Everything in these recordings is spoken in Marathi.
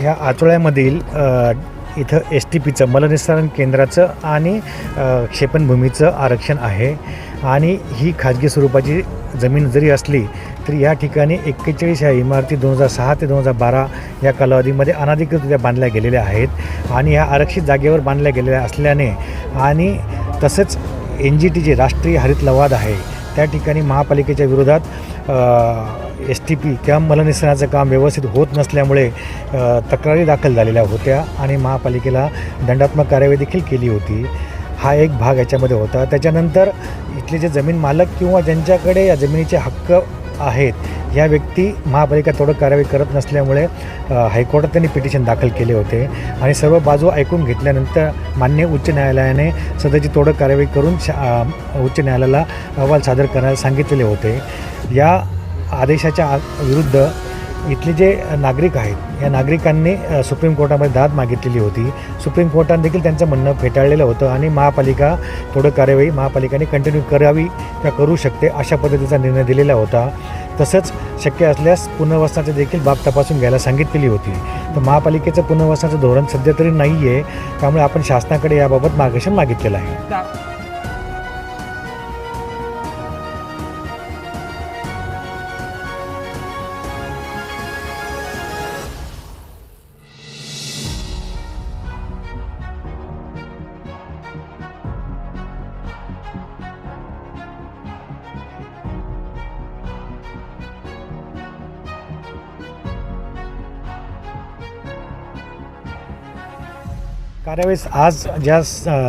ह्या आचोळ्यामधील इथं एस टी पीचं मलनिस्सारण केंद्राचं आणि क्षेपणभूमीचं आरक्षण आहे. आणि ही खाजगी स्वरूपाची जमीन जरी असली तरी या ठिकाणी एक्केचाळीस ह्या इमारती दोन हजार सहा ते दोन हजार बारा या कालावधीमध्ये अनाधिकृतरित्या बांधल्या गेलेल्या आहेत. आणि ह्या आरक्षित जागेवर बांधल्या गेलेल्या असल्याने आणि तसंच एन जी टी जे राष्ट्रीय हरित लवाद आहे. त्या ठिकाणी महापालिकेच्या विरोधात एस टी पी किंवा मलनिसर्गाचं काम व्यवस्थित होत नसल्यामुळे तक्रारी दाखल झालेल्या होत्या आणि महापालिकेला दंडात्मक कारवाई देखील केली होती. हा एक भाग याच्यामध्ये होता. त्याच्यानंतर इथले जे जमीन मालक किंवा ज्यांच्याकडे या जमिनीचे हक्क आहेत या व्यक्ती महापालिका थोडं कारवाई करत नसल्यामुळे हायकोर्टात त्यांनी पिटिशन दाखल केले होते. आणि सर्व बाजू ऐकून घेतल्यानंतर मान्य उच्च न्यायालयाने सध्याची तोडक कारवाई करून शा उच्च न्यायालयाला अहवाल सादर करायला सांगितलेले होते. या आदेशाच्या आ- विरुद्ध इथले जे नागरिक आहेत या नागरिकांनी सुप्रीम कोर्टामध्ये दाद मागितलेली होती. सुप्रीम कोर्टाने देखील त्यांचं म्हणणं फेटाळलेलं होतं आणि महापालिका थोडं कार्यवाही महापालिकाने कंटिन्यू करावी किंवा करू शकते अशा पद्धतीचा निर्णय दिलेला होता. तसंच शक्य असल्यास पुनर्वसनाची देखील बाब तपासून घ्यायला सांगितलेली होती. तर महापालिकेचं पुनर्वसनाचं धोरण सध्या तरी नाही आहे त्यामुळे आपण शासनाकडे याबाबत मार्गदर्शन मागितलेलं आहे. कार्यवेळेस आज ज्या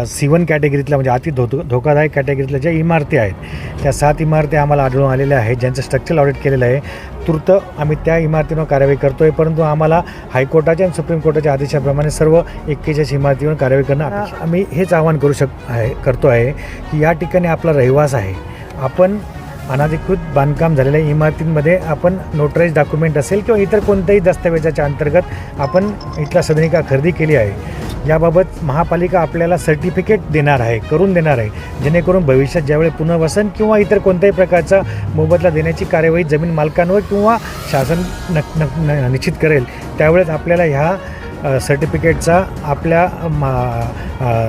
सी वन कॅटेगरीतल्या म्हणजे अति धो धोकादायक कॅटेगरीतल्या ज्या इमारती आहेत त्या सात इमारती आम्हाला आढळून आलेल्या आहेत ज्यांचं स्ट्रक्चरल ऑडिट केलेलं आहे तूर्त आम्ही त्या इमारतींवर कारवाई करतो आहे परंतु आम्हाला हायकोर्टाच्या आणि सुप्रीम कोर्टाच्या आदेशाप्रमाणे सर्व एक्केचाळीस इमारतीवर कारवाई करणं. आम्ही हेच आवाहन करू शक आहे करतो आहे की या ठिकाणी आपला रहिवास आहे आपण अनाधिकृत बांधकाम झालेल्या इमारतींमध्ये आपण नोटराईज डॉक्युमेंट असेल किंवा इतर कोणत्याही दस्तावेजाच्या अंतर्गत आपण इथला सदनिका खरेदी केली आहे याबाबत महापालिका आपल्याला सर्टिफिकेट देणार आहे करून देणार आहे. जेणेकरून भविष्यात ज्यावेळी पुनर्वसन किंवा इतर कोणत्याही प्रकारचा मोबदला देण्याची कार्यवाही जमीन मालकांवर किंवा शासन न, न, न- निश्चित करेल त्यावेळेस आपल्याला ह्या सर्टिफिकेटचा आपल्या मा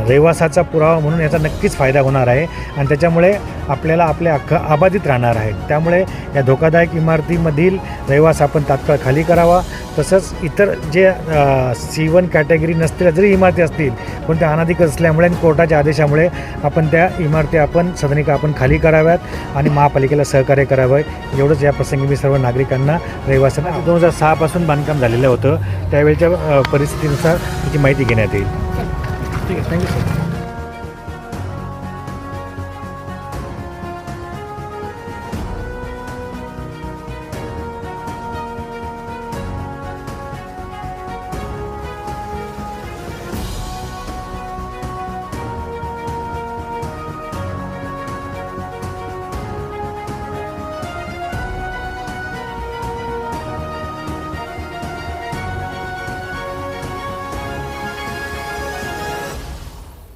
रहिवासाचा पुरावा म्हणून याचा नक्कीच फायदा होणार आहे. आणि त्याच्यामुळे आपल्याला आपले अख्ख अबाधित राहणार आहेत. त्यामुळे या धोकादायक इमारतीमधील रहिवास आपण तात्काळ खाली करावा. तसंच इतर जे सी वन कॅटेगरी नसतील जरी इमारती असतील पण त्या अनाधिकृत असल्यामुळे आणि कोर्टाच्या आदेशामुळे आपण त्या इमारती आपण सदनिका आपण खाली कराव्यात आणि महापालिकेला सहकार्य करावं. एवढंच या प्रसंगी मी सर्व नागरिकांना रहिवासांना. दोन हजार सहापासून बांधकाम झालेलं होतं. त्यावेळच्या परिस्थितीनुसार त्याची माहिती घेण्यात येईल. ठीक आहे. Thank you sir